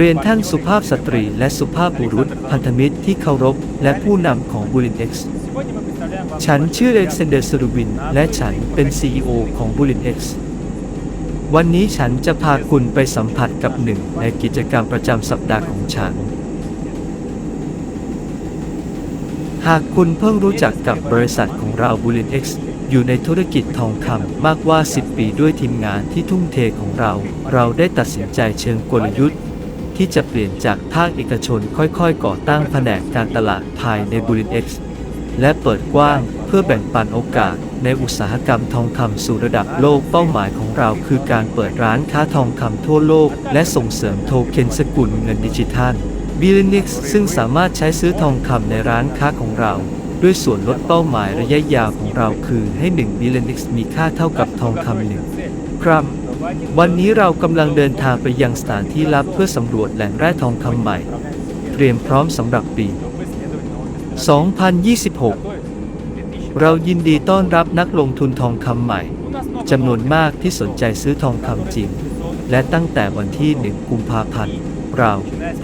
เรียนท่านสุภาพสตรีและสุภาพบุรุษ พันธมิตรที่เคารพและผู้นำของบุรินเอ็กซ์ฉันชื่อเอเล็กเซนเดอร์สรูบิน และฉันเป็น CEO ของบุรินเอ็กซ์วันนี้ฉันจะพาคุณไปสัมผัสกับหนึ่งในกิจกรรมประจำสัปดาห์ของฉัน หากคุณเพิ่งรู้จักกับบริษัทของเราบุรินเอ็กซ์อยู่ในธุรกิจทองคำมากกว่า 10 ปีด้วยทีมงานที่ทุ่มเทของเรา เราได้ตัดสินใจเชิงกลยุทธ์ ที่จะเปลี่ยนจากภาคเอกชนค่อยๆ ก่อตั้งแผนกการตลาดภายในบุรินเอ็กซ์และเปิดกว้างเพื่อแบ่งปันโอกาสในอุตสาหกรรมทองคำสู่ระดับโลกเป้าหมายของเราคือการเปิดร้านค้าทองคำทั่วโลก และส่งเสริมโทเค็นสกุลเงินดิจิทัลบิลนิกซึ่งสามารถใช้ซื้อทองคำในร้านค้าของเรา ด้วยส่วนลดเป้าหมายระยะยาวของเราคือให้1บิลนิกมีค่าเท่ากับทองคำหนึ่งครับ วันนี้เรากำลังเดินทางไปยังสถานที่ลับเพื่อสำรวจแหล่งแร่ทองคำใหม่ เตรียมพร้อมสำหรับปี 2026 เรายินดีต้อนรับนักลงทุนทองคำใหม่จำนวนมากที่สนใจซื้อทองคำจริง และตั้งแต่วันที่ 1 กุมภาพันธ์ เรา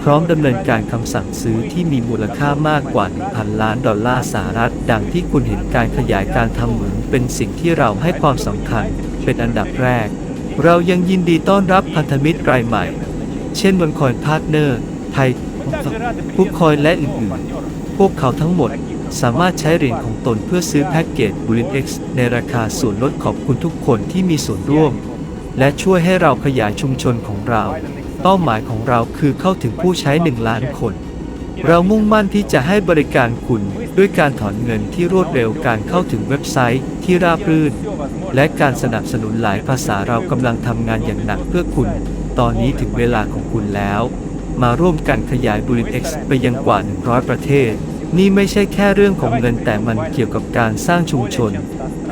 พร้อมดำเนินการคำสั่งซื้อที่มีมูลค่ามากกว่า 1,000 ล้านดอลลาร์สหรัฐ ดังที่คุณเห็นการขยายการทำเหมืองเป็นสิ่งที่เราให้ความสำคัญเป็นอันดับแรก เรายังยินดีต้อนรับพันธมิตรรายใหม่ เช่นวันคอยพาร์ทเนอร์ ไทยพุกคอยและอื่นๆ พวกเขาทั้งหมดสามารถใช้เหรียญของตนเพื่อซื้อแพ็กเกจบุรินเอ็กซ์ในราคาส่วนลดขอบคุณทุกคนที่มีส่วนร่วม และช่วยให้เราขยายชุมชนของเรา เป้าหมายของเราคือเข้าถึงผู้ใช้ 1 ล้านคน เรามุ่งมั่นที่จะให้บริการคุณด้วยการถอนเงินที่รวดเร็วการเข้าถึงเว็บไซต์ที่ราบรื่น และการสนับสนุนหลายภาษาเรากำลังทำงานอย่างหนักเพื่อคุณ ตอนนี้ถึงเวลาของคุณแล้ว มาร่วมกันขยายบริเอ็กซ์ไปยังกว่า 100 ประเทศ นี่ไม่ใช่แค่เรื่องของเงินแต่มันเกี่ยวกับการสร้างชุมชน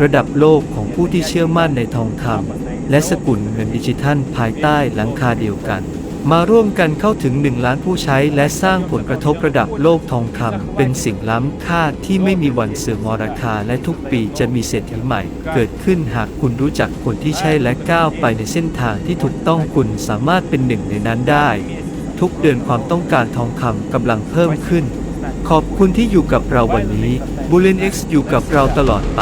ระดับโลกของผู้ที่เชื่อมั่นในทองคำและสกุลเงินดิจิทัลภายใต้หลังคาเดียวกัน มาร่วมกันเข้าถึง 1 ล้านผู้ใช้และสร้างผลกระทบระดับโลกทองคำเป็นสิ่งล้ำค่าที่ไม่มีวันเสื่อมราคาและทุกปีจะมีเศรษฐีใหม่ เกิดขึ้นหากคุณรู้จักคนที่ใช่และก้าวไปในเส้นทางที่ถูกต้องคุณสามารถเป็นหนึ่งในนั้นได้ ทุกเดือนความต้องการทองคำกำลังเพิ่มขึ้น ขอบคุณที่อยู่กับเราวันนี้บูเลน X อยู่กับเราตลอดไป